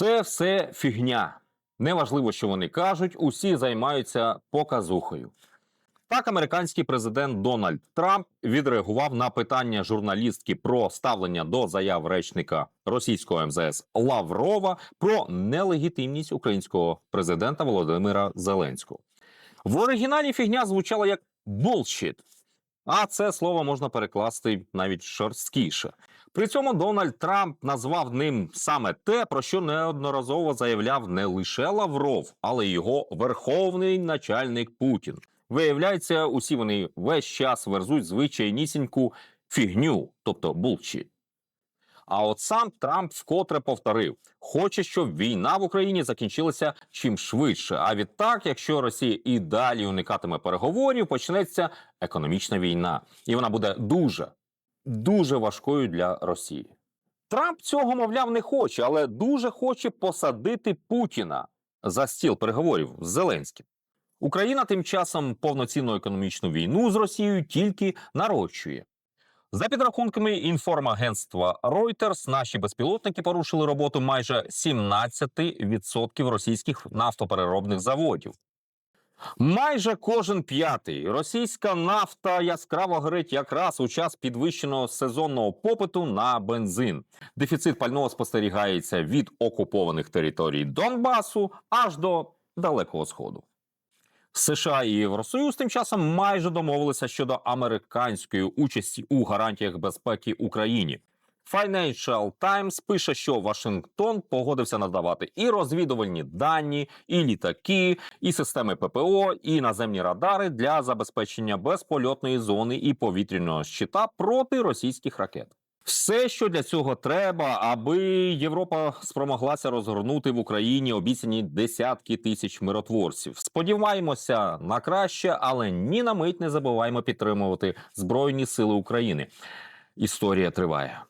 Це все фігня. Неважливо, що вони кажуть, усі займаються показухою. Так, американський президент Дональд Трамп відреагував на питання журналістки про ставлення до заяв речника російського МЗС Лаврова про нелегітимність українського президента Володимира Зеленського. В оригіналі фігня звучала як bullshit, а це слово можна перекласти навіть шорсткіше. При цьому Дональд Трамп назвав ним саме те, про що неодноразово заявляв не лише Лавров, але й його верховний начальник Путін. Виявляється, усі вони весь час верзуть звичайнісіньку фігню, тобто булчі. А от сам Трамп вкотре повторив: хоче, щоб війна в Україні закінчилася чим швидше. А відтак, якщо Росія і далі уникатиме переговорів, почнеться економічна війна, і вона буде дуже, дуже важкою для Росії. Трамп цього, мовляв, не хоче, але дуже хоче посадити Путіна за стіл переговорів з Зеленським. Україна тим часом повноцінну економічну війну з Росією тільки нарощує. За підрахунками інформагентства Reuters, наші безпілотники порушили роботу майже 17% російських нафтопереробних заводів. Майже кожен п'ятий російська нафта яскраво горить якраз у час підвищеного сезонного попиту на бензин. Дефіцит пального спостерігається від окупованих територій Донбасу аж до Далекого Сходу. США і Євросоюз тим часом майже домовилися щодо американської участі у гарантіях безпеки Україні. Financial Times пише, що Вашингтон погодився надавати і розвідувальні дані, і літаки, і системи ППО, і наземні радари для забезпечення безпольотної зони і повітряного щита проти російських ракет. Все, що для цього треба, аби Європа спромоглася розгорнути в Україні обіцяні десятки тисяч миротворців. Сподіваємося на краще, але ні на мить не забуваємо підтримувати Збройні Сили України. Історія триває.